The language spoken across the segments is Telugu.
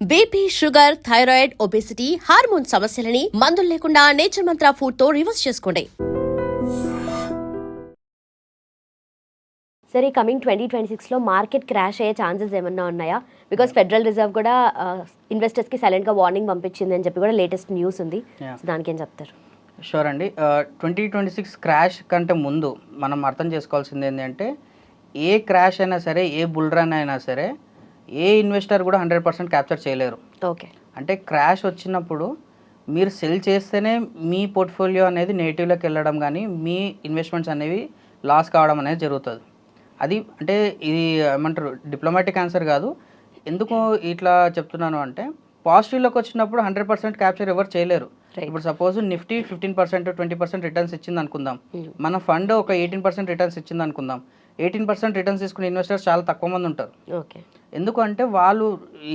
BP sugar thyroid obesity hormone సమస్యలని మందులు లేకుండా నేచర్ మంత్ర ఫుడ్తో రివర్స్ చేసుకోండి. సరే కమింగ్ ట్వంటీ ట్వంటీ సిక్స్లో మార్కెట్ క్రాష్ అయ్యే ఛాన్సెస్ ఏమన్నా ఉన్నాయా? బికాస్ ఫెడరల్ రిజర్వ్ కూడా ఇన్వెస్టర్స్కి సైలెంట్గా వార్నింగ్ పంపించింది అని చెప్పి కూడా లేటెస్ట్ న్యూస్ ఉంది. దానికి ఏం చెప్తారు? షూర్ అండి. ట్వంటీ ట్వంటీ సిక్స్ క్రాష్ కంటే ముందు మనం అర్థం చేసుకోవాల్సింది ఏంటంటే ఏ క్రాష్ అయినా సరే ఏ బుల్ రన్ అయినా సరే ఏ ఇన్వెస్టర్ కూడా హండ్రెడ్ పర్సెంట్ క్యాప్చర్ చేయలేరు. ఓకే. అంటే క్రాష్ వచ్చినప్పుడు మీరు సెల్ చేస్తేనే మీ పోర్ట్ఫోలియో అనేది నెగిటివ్లోకి వెళ్ళడం కానీ మీ ఇన్వెస్ట్మెంట్స్ అనేవి లాస్ కావడం అనేది జరుగుతుంది. అది అంటే ఇది ఏమంటారు డిప్లొమాటిక్ ఆన్సర్ కాదు. ఎందుకు ఇట్లా చెప్తున్నాను అంటే పాజిటివ్లోకి వచ్చినప్పుడు హండ్రెడ్ పర్సెంట్ క్యాప్చర్ ఎవరు చేయలేరు. ఇప్పుడు suppose Nifty fifteen percent twenty percent returns ఇచ్చింది అనుకుందాం. మన ఫండ్ ఒక ఎయిటీన్ పర్సెంట్ రిటర్న్స్ ఇచ్చింది అనుకుందాం. ఎయిటీన్ పర్సెంట్ రిటర్న్స్ తీసుకునే ఇన్వెస్టర్స్ చాలా తక్కువ మంది ఉంటారు. ఓకే. ఎందుకంటే వాళ్ళు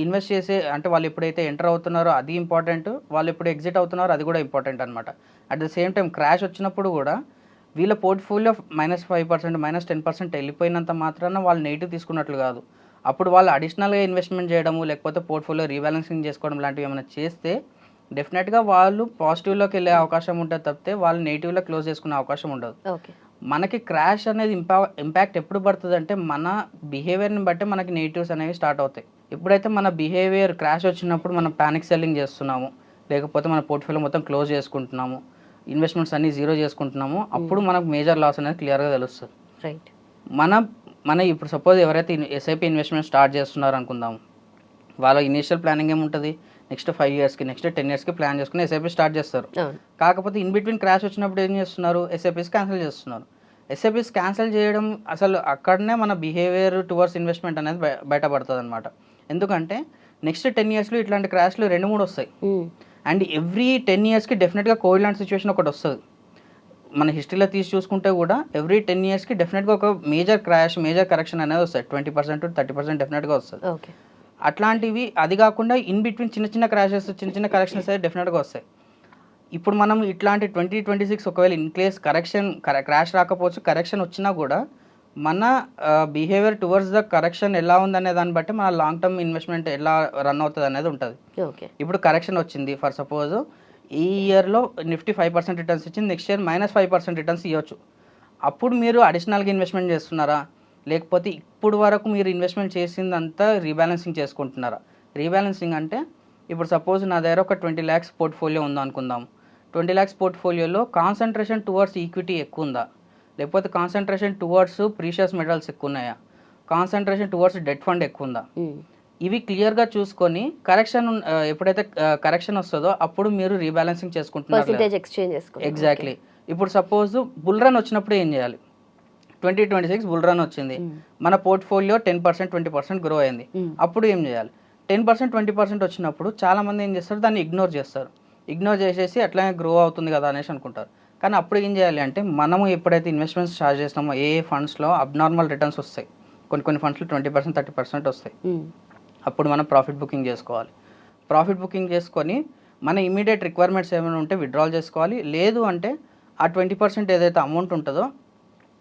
ఇన్వెస్ట్ చేసే అంటే వాళ్ళు ఎప్పుడైతే ఎంటర్ అవుతున్నారో అది ఇంపార్టెంట్ వాళ్ళు ఎప్పుడు ఎగ్జిట్ అవుతున్నారో అది కూడా ఇంపార్టెంట్ అనమాట at the same time crash వచ్చినప్పుడు కూడా వీళ్ళ portfolio minus five percent minus ten percent వెళ్ళిపోయినంత మాత్రాన వాళ్ళు నెగిటివ్ తీసుకున్నట్లు కాదు. అప్పుడు వాళ్ళు అడిషనల్గా ఇన్వెస్ట్మెంట్ చేయడము లేకపోతే పోర్ట్ఫోలియో రీబ్యాలెన్సింగ్ చేసుకోవడం లాంటివి ఏమైనా చేస్తే డెఫినెట్గా వాళ్ళు పాజిటివ్లోకి వెళ్ళే అవకాశం ఉంటుంది తప్పితే వాళ్ళు నెగిటివ్లో క్లోజ్ చేసుకునే అవకాశం ఉండదు. ఓకే మనకి క్రాష్ అనేది ఇంపా ఇంపాక్ట్ ఎప్పుడు పడుతుంది అంటే మన బిహేవియర్ని బట్టి మనకి నెగిటివ్స్ అనేవి స్టార్ట్ అవుతాయి. ఎప్పుడైతే మన బిహేవియర్ క్రాష్ వచ్చినప్పుడు మనం ప్యానిక్ సెల్లింగ్ చేస్తున్నాము లేకపోతే మన పోర్ట్ఫోలియో మొత్తం క్లోజ్ చేసుకుంటున్నాము ఇన్వెస్ట్మెంట్స్ అన్ని జీరో చేసుకుంటున్నాము అప్పుడు మనకు మేజర్ లాస్ అనేది క్లియర్గా తెలుస్తుంది. రైట్ మన మన ఇప్పుడు సపోజ్ ఎవరైతే ఎస్ఐపి ఇన్వెస్ట్మెంట్ స్టార్ట్ చేస్తున్నారు అనుకుందాం వాళ్ళ ఇనిషియల్ ప్లానింగ్ ఏముంటుంది? నెక్స్ట్ ఫైవ్ ఇయర్స్కి నెక్స్ట్ టెన్ ఇయర్స్కి ప్లాన్ చేసుకుని ఎస్ఐపి స్టార్ట్ చేస్తారు. కాకపోతే ఇన్ బిట్వీన్ క్రాష్ వచ్చినప్పుడు ఏం చేస్తున్నారు? ఎస్ఐపిస్ క్యాన్సిల్ చేస్తున్నారు. ఎస్ఐపిస్ క్యాన్సిల్ చేయడం అసలు అక్కడనే మన బిహేవియర్ టువర్డ్స్ ఇన్వెస్ట్మెంట్ అనేది బయ- బయటపడుతుంది అనమాట ఎందుకంటే నెక్స్ట్ టెన్ ఇయర్స్లో ఇట్లాంటి క్రాష్లు రెండు మూడు వస్తాయి. Mm. అండ్ ఎవ్రీ టెన్ ఇయర్స్కి డెఫినెట్గా కోవిడ్ లాంటి సిచ్యువేషన్ ఒకటి వస్తుంది. మన హిస్టరీలో తీసి చూసుకుంటే కూడా ఎవ్రీ టెన్ ఇయర్స్కి డెఫినెట్గా ఒక మేజర్ క్రాష్ మేజర్ కరెక్షన్ అనేది వస్తుంది. ట్వంటీ పర్సెంట్ థర్టీ పర్సెంట్ డెఫినెట్గా వస్తుంది. ఓకే అట్లాంటివి అది కాకుండా ఇన్ బిట్వీన్ చిన్న చిన్న క్రాషెస్ చిన్న చిన్న కరెక్షన్స్ అయితే డెఫినెట్గా వస్తాయి. ఇప్పుడు మనం ఇట్లాంటి ట్వంటీ ట్వంటీ సిక్స్ ఒకవేళ ఇన్ కేస్ కరెక్షన్ క్రాష్ రాకపోవచ్చు కరెక్షన్ వచ్చినా కూడా మన బిహేవియర్ టువర్డ్స్ ద కరెక్షన్ ఎలా ఉందనే దాన్ని బట్టి మన లాంగ్ టర్మ్ ఇన్వెస్ట్మెంట్ ఎలా రన్ అవుతుంది అనేది ఉంటుంది. ఇప్పుడు కరెక్షన్ వచ్చింది ఫర్ సపోజ్ ఈ ఇయర్లో నిఫ్టీ ఫైవ్ పర్సెంట్ రిటర్న్స్ ఇచ్చింది next year minus five percent returns ఇవ్వచ్చు అప్పుడు మీరు అడిషనల్గా ఇన్వెస్ట్మెంట్ చేస్తున్నారా? లేకపోతే ఇప్పుడు వరకు మీరు ఇన్వెస్ట్మెంట్ చేసిందంతా రీబ్యాలెన్సింగ్ చేసుకుంటున్నారా? రీబ్యాలెన్సింగ్ అంటే ఇప్పుడు సపోజ్ నా దగ్గర ఒక ట్వంటీ ల్యాక్స్ పోర్ట్ఫోలియో ఉందా అనుకుందాం ట్వంటీ ల్యాక్స్ పోర్ట్ఫోలియోలో కాన్సన్ట్రేషన్ టువర్డ్స్ ఈక్విటీ ఎక్కువ ఉందా లేకపోతే కాన్సన్ట్రేషన్ టువర్డ్స్ ప్రీషియస్ మెటల్స్ ఎక్కువ ఉన్నాయా కాన్సన్ట్రేషన్ టువర్డ్స్ డెట్ ఫండ్ ఎక్కువ ఉందా. ఇవి క్లియర్గా చూసుకొని కరెక్షన్ ఎప్పుడైతే కరెక్షన్ వస్తుందో అప్పుడు మీరు రీబ్యాలెన్సింగ్ చేసుకుంటున్నారు ఎగ్జాక్ట్లీ. ఇప్పుడు సపోజ్ బుల్ రన్ వచ్చినప్పుడు ఏం చేయాలి? Twenty twenty six bull run వచ్చింది. మన portfolio ten percent twenty percent grow అయింది. అప్పుడు ఏం చేయాలి? టెన్ పర్సెంట్ ట్వంటీ పర్సెంట్ వచ్చినప్పుడు చాలా మంది ఏం చేస్తారు? దాన్ని ఇగ్నోర్ చేస్తారు. ఇగ్నోర్ చేసేసి అట్లానే గ్రో అవుతుంది కదా అనేసి అనుకుంటారు. కానీ అప్పుడు ఏం చేయాలి అంటే మనము ఎప్పుడైతే ఇన్వెస్ట్మెంట్స్ స్టార్ట్ చేసినామో ఏ ఫండ్స్లో అబ్నార్మల్ రిటర్న్స్ వస్తాయి. కొన్ని కొన్ని ఫండ్స్లో ట్వంటీ పర్సెంట్ థర్టీ పర్సెంట్ వస్తాయి. Mm. అప్పుడు మనం ప్రాఫిట్ బుకింగ్ చేసుకోవాలి. ప్రాఫిట్ బుకింగ్ చేసుకొని మన ఇమీడియట్ రిక్వైర్మెంట్స్ ఏమైనా ఉంటే విత్డ్రాల్ చేసుకోవాలి. లేదు అంటే ఆ ట్వంటీ పర్సెంట్ ఏదైతే అమౌంట్ ఉంటుందో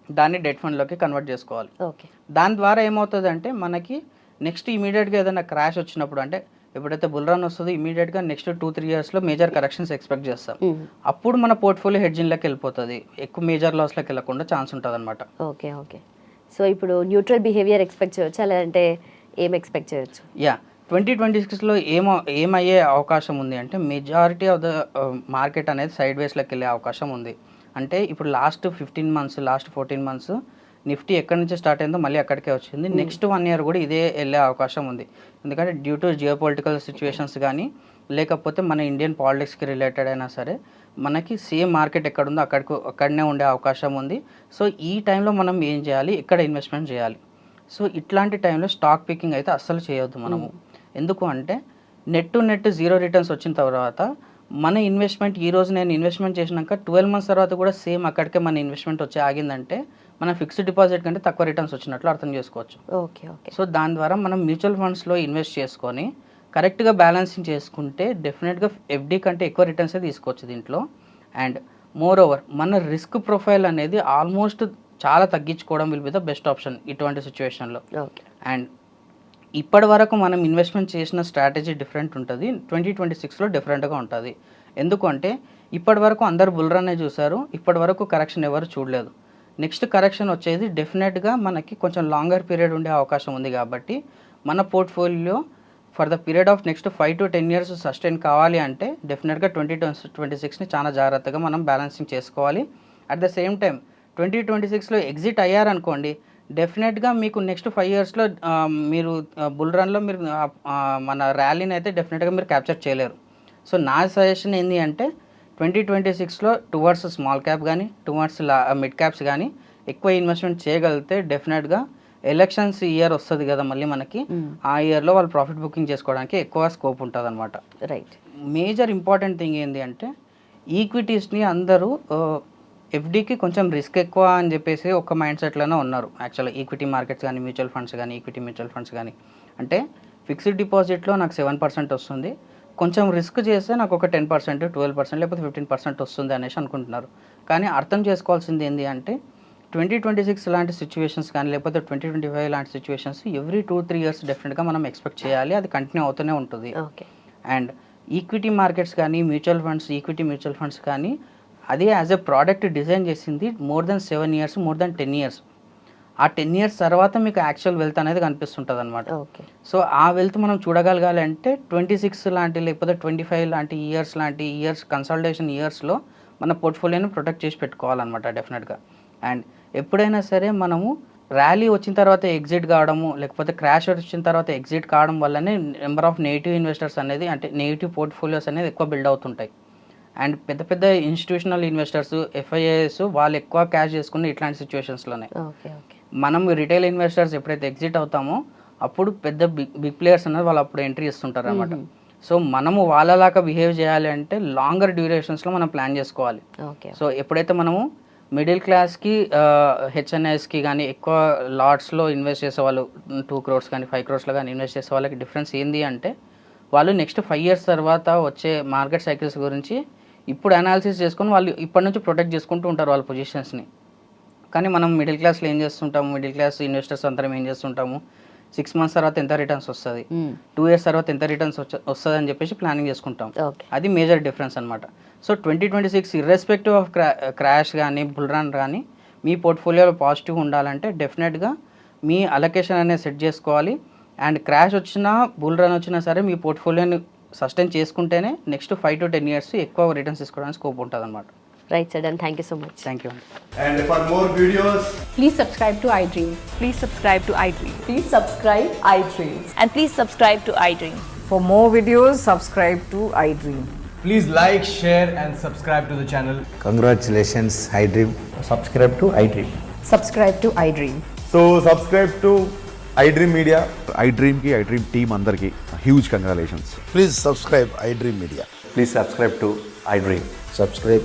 దాన్ని డెట్ ఫండ్లోకి కన్వర్ట్ చేసుకోవాలి. ఓకే దాని ద్వారా ఏమవుతుంది అంటే మనకి నెక్స్ట్ ఇమీడియట్గా ఏదైనా క్రాష్ వచ్చినప్పుడు అంటే ఎప్పుడైతే బుల్ రన్ వస్తుందో ఇమీడియట్గా నెక్స్ట్ టూ త్రీ ఇయర్స్లో మేజర్ కరెక్షన్స్ ఎక్స్పెక్ట్ చేస్తాం. Mm. అప్పుడు మన పోర్ట్ఫోలియో హెడ్జింగ్లోకి వెళ్ళిపోతుంది. ఎక్కువ మేజర్ లాస్లోకి వెళ్ళకుండా ఛాన్స్ ఉంటుంది అనమాట ఓకే ఓకే సో ఇప్పుడు న్యూట్రల్ బిహేవియర్ ఎక్స్పెక్ట్ చేయొచ్చా? లేదంటే ఏం ఎక్స్పెక్ట్ చేయొచ్చు? యా ట్వంటీ ట్వంటీ సిక్స్లో ఏమో ఏమయ్యే అవకాశం ఉంది అంటే మెజారిటీ ఆఫ్ ద మార్కెట్ అనేది సైడ్ వేస్లోకి వెళ్ళే అవకాశం ఉంది. అంటే ఇప్పుడు last fifteen months last fourteen months Nifty ఎక్కడి నుంచి స్టార్ట్ అయిందో మళ్ళీ అక్కడికే వచ్చింది. నెక్స్ట్ వన్ ఇయర్ కూడా ఇదే వెళ్ళే అవకాశం ఉంది. ఎందుకంటే due to geo political situations కానీ లేకపోతే మన ఇండియన్ పాలిటిక్స్కి రిలేటెడ్ అయినా సరే మనకి సేమ్ మార్కెట్ ఎక్కడుందో అక్కడికి అక్కడనే ఉండే అవకాశం ఉంది. సో ఈ టైంలో మనం ఏం చేయాలి? ఎక్కడ ఇన్వెస్ట్మెంట్ చేయాలి. సో ఇట్లాంటి టైంలో స్టాక్ పికింగ్ అయితే అస్సలు చేయొద్దు మనము. ఎందుకు అంటే net to net zero returns వచ్చిన తర్వాత మన ఇన్వెస్ట్మెంట్ ఈ రోజు నేను ఇన్వెస్ట్మెంట్ చేసినాక ట్వెల్వ్ మంత్స్ తర్వాత కూడా సేమ్ అక్కడికే మన ఇన్వెస్ట్మెంట్ వచ్చి ఆగిందంటే మన ఫిక్స్డ్ డిపాజిట్ కంటే తక్కువ రిటర్న్స్ వచ్చినట్లు అర్థం చేసుకోవచ్చు. Okay okay. సో దాని ద్వారా మనం మ్యూచువల్ ఫండ్స్లో ఇన్వెస్ట్ చేసుకొని కరెక్ట్గా బ్యాలెన్సింగ్ చేసుకుంటే డెఫినెట్గా ఎఫ్డి కంటే ఎక్కువ రిటర్న్స్ తీసుకోవచ్చు దీంట్లో. అండ్ మోర్ ఓవర్ మన రిస్క్ ప్రొఫైల్ అనేది ఆల్మోస్ట్ చాలా తగ్గించుకోవడం will be the best option ఇటువంటి సిచ్యువేషన్లో. అండ్ ఇప్పటి వరకు మనం ఇన్వెస్ట్మెంట్ చేసిన స్ట్రాటజీ డిఫరెంట్ ఉంటుంది. ట్వంటీ ట్వంటీ సిక్స్లో డిఫరెంట్గా ఉంటుంది. ఎందుకంటే ఇప్పటి వరకు అందరు బుల్రన్నే చూసారు ఇప్పటి వరకు కరెక్షన్ ఎవరు చూడలేదు. నెక్స్ట్ కరెక్షన్ వచ్చేది డెఫినెట్గా మనకి కొంచెం లాంగర్ పీరియడ్ ఉండే అవకాశం ఉంది కాబట్టి మన portfolio for the period of next five to ten years sustain కావాలి అంటే డెఫినెట్గా ట్వంటీ ట్వంటీ సిక్స్ని చాలా జాగ్రత్తగా మనం బ్యాలెన్సింగ్ చేసుకోవాలి. At the same time twenty twenty సిక్స్లో ఎగ్జిట్ అయ్యారనుకోండి డెఫినెట్గా మీకు నెక్స్ట్ ఫైవ్ ఇయర్స్లో మీరు బుల్ రన్లో మీరు మన ర్యాలీని అయితే డెఫినెట్గా మీరు క్యాప్చర్ చేయలేరు. సో నా సజెషన్ ఏంటి అంటే ట్వంటీ ట్వంటీ సిక్స్లో టువర్డ్స్ స్మాల్ క్యాప్ కానీ టువర్డ్స్ మిడ్ క్యాప్స్ కానీ ఎక్కువ ఇన్వెస్ట్మెంట్ చేయగలిగితే డెఫినెట్గా ఎలక్షన్స్ ఇయర్ వస్తుంది కదా మళ్ళీ మనకి. ఆ ఇయర్లో వాళ్ళు ప్రాఫిట్ బుకింగ్ చేసుకోవడానికి ఎక్కువ స్కోప్ ఉంటుంది అనమాట రైట్. మేజర్ ఇంపార్టెంట్ థింగ్ ఏంటి అంటే ఈక్విటీస్ని అందరూ ఎఫ్డీకి కొంచెం రిస్క్ ఎక్కువ అని చెప్పేసి ఒక మైండ్ సెట్లోనే ఉన్నారు. యాక్చువల్గా ఈక్విటీ మార్కెట్స్ కానీ మ్యూచువల్ ఫండ్స్ కానీ ఈక్విటీ మ్యూచువల్ ఫండ్స్ కానీ. అంటే ఫిక్స్డ్ డిపాజిట్లో నాకు సెవెన్ పర్సెంట్ వస్తుంది. కొంచెం రిస్క్ చేస్తే నాకు ఒక టెన్ పర్సెంట్ ట్వెల్వ్ పర్సెంట్ లేకపోతే ఫిఫ్టీన్ పర్సెంట్ వస్తుంది అనేసి అనుకుంటున్నారు. కానీ అర్థం చేసుకోవాల్సింది ఏంటి అంటే ట్వంటీ ట్వంటీ సిక్స్ లాంటి సిచ్యువేషన్స్ కానీ లేకపోతే ట్వంటీ ట్వంటీ ఫైవ్ లాంటి situations every two three years డెఫినెట్గా మనం ఎక్స్పెక్ట్ చేయాలి. అది కంటిన్యూ అవుతూనే ఉంటుంది. అండ్ ఈక్విటీ మార్కెట్స్ కానీ mutual funds equity mutual funds కానీ అదే యాజ్ ఎ ప్రోడక్ట్ డిజైన్ చేసింది more than seven years more than ten years ఆ టెన్ ఇయర్స్ తర్వాత మీకు యాక్చువల్ వెల్త్ అనేది కనిపిస్తుంటుంది అనమాట ఓకే. సో ఆ వెల్త్ మనం చూడగలగాలి అంటే ట్వంటీ సిక్స్ లాంటి లేకపోతే ట్వంటీ ఫైవ్ లాంటి ఇయర్స్ లాంటి ఇయర్స్ కన్సల్టేషన్ ఇయర్స్లో మన పోర్ట్ఫోలియోని ప్రొటెక్ట్ చేసి పెట్టుకోవాలన్నమాట డెఫినెట్గా అండ్ ఎప్పుడైనా సరే మనము ర్యాలీ వచ్చిన తర్వాత ఎగ్జిట్ కావడము లేకపోతే క్రాష్ వచ్చిన తర్వాత ఎగ్జిట్ కావడం వల్లనే నెంబర్ ఆఫ్ నెగిటివ్ ఇన్వెస్టర్స్ అనేది అంటే నెగిటివ్ పోర్ట్ఫోలియోస్ అనేది ఎక్కువ బిల్డ్ అవుతుంటాయి. అండ్ పెద్ద పెద్ద ఇన్స్టిట్యూషనల్ ఇన్వెస్టర్స్ ఎఫ్ఐఏఎస్ వాళ్ళు ఎక్కువ క్యాష్ చేసుకున్న ఇట్లాంటి సిచ్యువేషన్స్లోనే ఓకే ఓకే. మనం రిటైల్ ఇన్వెస్టర్స్ ఎప్పుడైతే ఎగ్జిట్ అవుతామో అప్పుడు పెద్ద బిగ్ బిగ్ ప్లేయర్స్ అనేది వాళ్ళు అప్పుడు ఎంట్రీ ఇస్తుంటారు అనమాట సో మనము వాళ్ళలాగా బిహేవ్ చేయాలి అంటే లాంగర్ డ్యూరేషన్స్లో మనం ప్లాన్ చేసుకోవాలి. ఓకే. సో ఎప్పుడైతే మనము మిడిల్ క్లాస్కి హెచ్ఎన్ఐస్కి కానీ ఎక్కువ లాట్స్లో ఇన్వెస్ట్ చేసే వాళ్ళు టూ క్రోర్స్ కానీ ఫైవ్ క్రోర్స్లో కానీ ఇన్వెస్ట్ చేసే వాళ్ళకి డిఫరెన్స్ ఏంది అంటే వాళ్ళు నెక్స్ట్ ఫైవ్ ఇయర్స్ తర్వాత వచ్చే మార్కెట్ సైకిల్స్ గురించి ఇప్పుడు అనాలిసిస్ చేసుకొని వాళ్ళు ఇప్పటి నుంచి ప్రొటెక్ట్ చేసుకుంటూ ఉంటారు వాళ్ళ పొజిషన్స్ని కానీ మనం మిడిల్ క్లాస్లో ఏం చేస్తుంటాము? మిడిల్ క్లాస్ ఇన్వెస్టర్స్ అందరం ఏం చేస్తుంటాము? సిక్స్ మంత్స్ తర్వాత ఎంత రిటర్న్స్ వస్తుంది? టూ ఇయర్స్ తర్వాత ఎంత రిటర్న్స్ వస్తుంది అని చెప్పేసి ప్లానింగ్ చేసుకుంటాం అది మేజర్ డిఫరెన్స్ అనమాట so twenty twenty six irrespective of క్రా crash కానీ బుల్ రన్ కానీ మీ పోర్ట్ఫోలియోలో పాజిటివ్ ఉండాలంటే డెఫినెట్గా మీ అలొకేషన్ అనేది సెట్ చేసుకోవాలి. అండ్ క్రాష్ వచ్చినా బుల్ రన్ వచ్చినా సరే మీ పోర్ట్ఫోలియోని సస్టైన్ చేసుకుంటేనే next five to ten years ఎక్కువ రిటర్న్స్ తీసుకోవడానికి స్కోప్ ఉంటుంది అనమాట Right sir done thank you so much thank you And for more videos, Please subscribe to iDream. Please subscribe to iDream. Please subscribe iDream. And please subscribe to iDream. For more videos, subscribe to iDream. please like, share, and subscribe to the channel. Congratulations, iDream. subscribe to iDream. Subscribe to iDream. So, subscribe to iDream Media. I డ్రీమ్కి I dream team అందరికీ huge congratulations Please subscribe iDream Media. Please subscribe to iDream. Subscribe